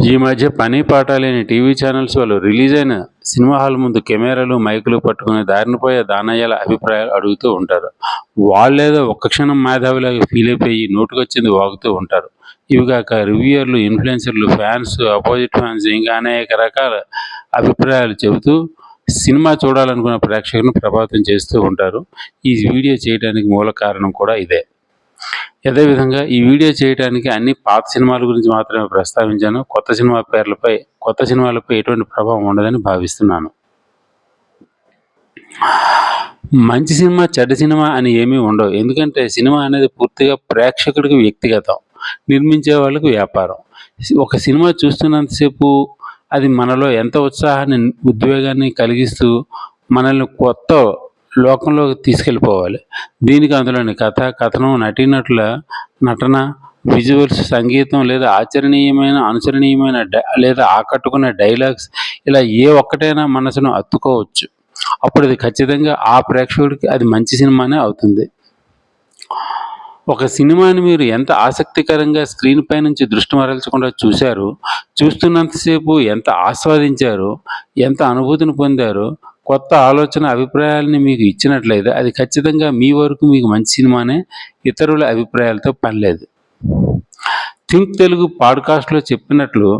ఈ మధ్య పని పాట లేని టీవీ ఛానల్స్ వాళ్ళు రిలీజ్ అయిన సినిమా హాల్ ముందు కెమెరాలు మైకులు పట్టుకుని దారిన పోయే దానయ్యల అభిప్రాయాలు అడుగుతూ ఉంటారు. వాళ్ళేదో ఒక్క క్షణం మేధావిలాగా ఫీల్ అయిపోయి నోటుకొచ్చింది వాగుతూ ఉంటారు. ఇవి కాక రివ్యూయర్లు ఇన్ఫ్లుయెన్సర్లు ఫ్యాన్స్ అపోజిట్ ఫ్యాన్స్ ఇంకా అనేక రకాల అభిప్రాయాలు చెబుతూ సినిమా చూడాలనుకున్న ప్రేక్షకులను ప్రభావితం చేస్తూ ఉంటారు. ఈ వీడియో చేయడానికి మూల కారణం కూడా ఇదే. అదేవిధంగా ఈ వీడియో చేయడానికి అన్ని పాత సినిమాల గురించి మాత్రమే ప్రస్తావించాను. కొత్త సినిమా పేర్లపై కొత్త సినిమాలపై ఎటువంటి ప్రభావం ఉండదని భావిస్తున్నాను. మంచి సినిమా చెడ్డ సినిమా అని ఏమీ ఉండవు. ఎందుకంటే సినిమా అనేది పూర్తిగా ప్రేక్షకుడికి వ్యక్తిగతం. నిర్మించే వాళ్ళకి వ్యాపారం. ఒక సినిమా చూస్తున్నంతసేపు అది మనలో ఎంత ఉత్సాహాన్ని ఉద్వేగాన్ని కలిగిస్తూ మనల్ని కొత్త లోకంలోకి తీసుకెళ్ళిపోవాలి. దీనికి అందులోని కథ కథనం నటీనటుల నటన విజువల్స్ సంగీతం లేదా ఆచరణీయమైన అనుసరణీయమైన డ- లేదా ఆకట్టుకునే డైలాగ్స్ ఇలా ఏ ఒక్కటైనా మనసును అత్తుకోవచ్చు అప్పుడు అది ఖచ్చితంగా ఆ ప్రేక్షకుడికి అది మంచి సినిమానే అవుతుంది. ఒక సినిమాని మీరు ఎంత ఆసక్తికరంగా స్క్రీన్ పై నుంచి దృష్టి మరల్చకుండా చూశారు చూస్తున్నంతసేపు ఎంత ఆస్వాదించారు ఎంత అనుభూతిని పొందారు కొత్త ఆలోచన అభిప్రాయాలని మీకు ఇచ్చినట్లయితే అది ఖచ్చితంగా మీ వరకు మీకు మంచి సినిమానే ఇతరుల అభిప్రాయాలతో పనిలేదు. థింక్ తెలుగు పాడ్కాస్ట్లో చెప్పినట్లు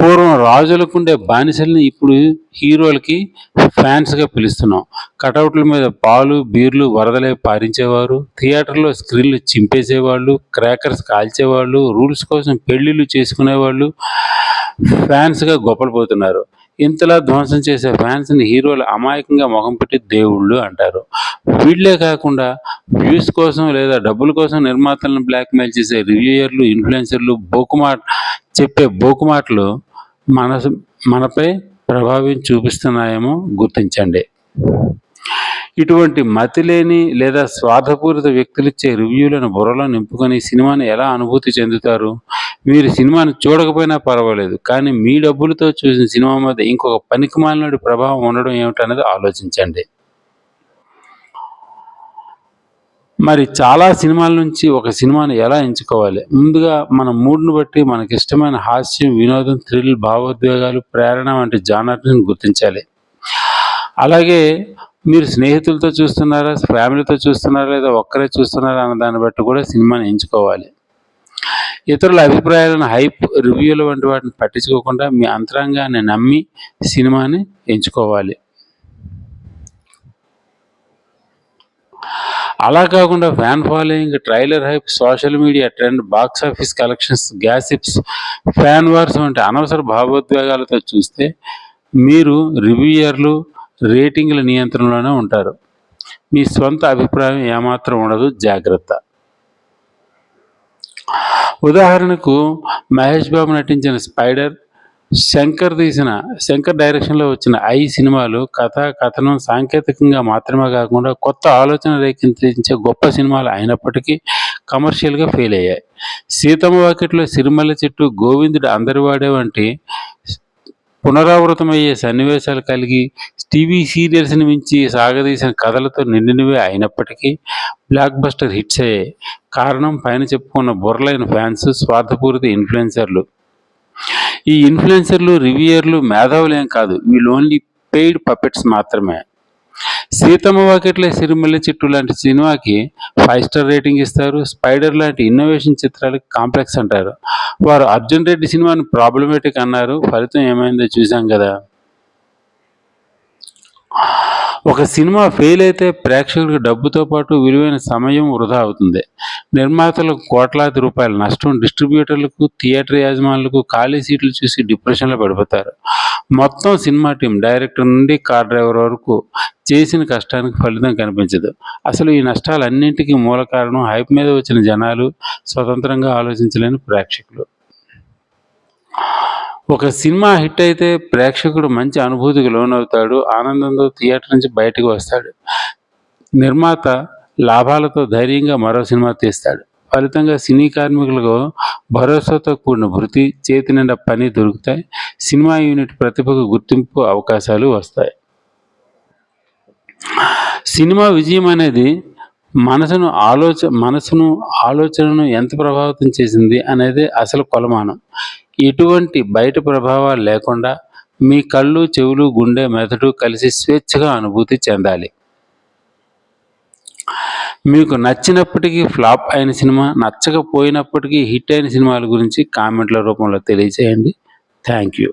పూర్వం రాజులకుండే బానిసల్ని ఇప్పుడు హీరోలకి ఫ్యాన్స్గా పిలుస్తున్నాం. కటౌట్ల మీద పాలు బీర్లు వరదలే పారించేవారు థియేటర్లో స్క్రీన్లు చింపేసేవాళ్ళు క్రాకర్స్ కాల్చేవాళ్ళు రూల్స్ కోసం పెళ్ళిళ్ళు చేసుకునేవాళ్ళు ఫ్యాన్స్గా గొప్పలు పోతున్నారు. ఇంతలా ధ్వంసం చేసే ఫ్యాన్స్ని హీరోలు అమాయకంగా మొహం పెట్టి దేవుళ్ళు అంటారు. వీళ్ళే కాకుండా వ్యూస్ కోసం లేదా డబ్బుల కోసం నిర్మాతలను బ్లాక్మెయిల్ చేసే రివ్యూయర్లు ఇన్ఫ్లుయెన్సర్లు బోకుమాట చెప్పే బోకుమాటలు మనసు మనపై ప్రభావం చూపిస్తున్నాయేమో గుర్తించండి. ఇటువంటి మతిలేని లేదా స్వార్థపూరిత వ్యక్తులిచ్చే రివ్యూలను బుర్రలో నింపుకొని సినిమాని ఎలా అనుభూతి చెందుతారు? మీరు సినిమాని చూడకపోయినా పర్వాలేదు కానీ మీ డబ్బులతో చూసిన సినిమా మీద ఇంకొక పనికిమాలినడి ప్రభావం ఉండడం ఏమిటనేది ఆలోచించండి. మరి చాలా సినిమాల నుంచి ఒక సినిమాని ఎలా ఎంచుకోవాలి? ముందుగా మన మూడ్ను బట్టి మనకి ఇష్టమైన హాస్యం వినోదం థ్రిల్ భావోద్వేగాలు ప్రేరణ వంటి జానర్ని గుర్తించాలి. అలాగే మీరు స్నేహితులతో చూస్తున్నారా ఫ్యామిలీతో చూస్తున్నారా లేదా ఒక్కరే చూస్తున్నారా అన్న దాన్ని బట్టి కూడా సినిమాని ఎంచుకోవాలి. ఇతరుల అభిప్రాయాలను హైప్ రివ్యూలు వంటి వాటిని పట్టించుకోకుండా మీ అంతరంగాన్ని నమ్మి సినిమాని ఎంచుకోవాలి. అలా కాకుండా fan following trailer hype social media trend box office collections gossips fan wars వంటి అనవసర భావోద్వేగాలతో చూస్తే మీరు రివ్యూయర్లు రేటింగ్ల నియంత్రణలోనే ఉంటారు. మీ స్వంత అభిప్రాయం ఏమాత్రం ఉండదు జాగ్రత్త. ఉదాహరణకు మహేష్ బాబు నటించిన స్పైడర్ శంకర్ తీసిన శంకర్ డైరెక్షన్లో వచ్చిన ఐ సినిమాలు కథ కథనం సాంకేతికంగా మాత్రమే కాకుండా కొత్త ఆలోచన రేకెత్తించే గొప్ప సినిమాలు అయినప్పటికీ కమర్షియల్గా ఫెయిల్ అయ్యాయి. సీతమ్మ వాకిట్లో సిరిమల్ల చెట్టు గోవిందుడు అందరివాడే వంటి పునరావృతమయ్యే సన్నివేశాలు కలిగి టీవీ సీరియల్స్ని మించి సాగదీసిన కథలతో నిండినవే అయినప్పటికీ బ్లాక్ బస్టర్ హిట్స్ అయ్యాయి కారణం పైన చెప్పుకున్న బుర్రలైన ఫ్యాన్స్ స్వార్థపూరిత ఇన్ఫ్లుయెన్సర్లు. ఈ ఇన్ఫ్లుయెన్సర్లు రివ్యూయర్లు మేధావులేం కాదు వీళ్ళు ఓన్లీ పెయిడ్ పపెట్స్ మాత్రమే. సీతమ్మ వాకిట్లే సిరిమల్లె చెట్టు లాంటి సినిమాకి ఫైవ్ స్టార్ రేటింగ్ ఇస్తారు. స్పైడర్ లాంటి ఇన్నోవేషన్ చిత్రాలకి కాంప్లెక్స్ అంటారు. వారు అర్జున్ రెడ్డి సినిమాని ప్రాబ్లమేటిక్ అన్నారు. ఫలితం ఏమైందో చూసాం కదా. ఒక సినిమా ఫెయిల్ అయితే ప్రేక్షకులకు డబ్బుతో పాటు విలువైన సమయం వృధా అవుతుంది. నిర్మాతలకు కోట్లాది రూపాయల నష్టం డిస్ట్రిబ్యూటర్లకు థియేటర్ యాజమానులకు ఖాళీ సీట్లు చూసి డిప్రెషన్లో పడిపోతారు. మొత్తం సినిమా టీం డైరెక్టర్ నుండి కార్ డ్రైవర్ వరకు చేసిన కష్టానికి ఫలితం కనిపించదు. అసలు ఈ నష్టాలన్నింటికీ మూల కారణం హైప్ మీద వచ్చిన జనాలు స్వతంత్రంగా ఆలోచించలేని ప్రేక్షకులు. ఒక సినిమా హిట్ అయితే ప్రేక్షకుడు మంచి అనుభూతికి లోనవుతాడు ఆనందంతో థియేటర్ నుంచి బయటకు వస్తాడు. నిర్మాత లాభాలతో ధైర్యంగా మరో సినిమా తీస్తాడు. ఫలితంగా సినీ కార్మికులకు భరోసాతో కూడిన భృతి చేతి నిండా పని దొరుకుతాయి. సినిమా యూనిట్ ప్రతిభకు గుర్తింపు అవకాశాలు వస్తాయి. సినిమా విజయం అనేది మనసును ఆలోచ మనసును ఆలోచనను ఎంత ప్రభావితం చేసింది అనేది అసలు కొలమానం. ఎటువంటి బయట ప్రభావాలు లేకుండా మీ కళ్ళు చెవులు గుండె మెదడు కలిసి స్వేచ్ఛగా అనుభూతి చెందాలి. మీకు నచ్చినప్పటికీ ఫ్లాప్ అయిన సినిమా నచ్చకపోయినప్పటికీ హిట్ అయిన సినిమాల గురించి కామెంట్ల రూపంలో తెలియజేయండి. Thank you.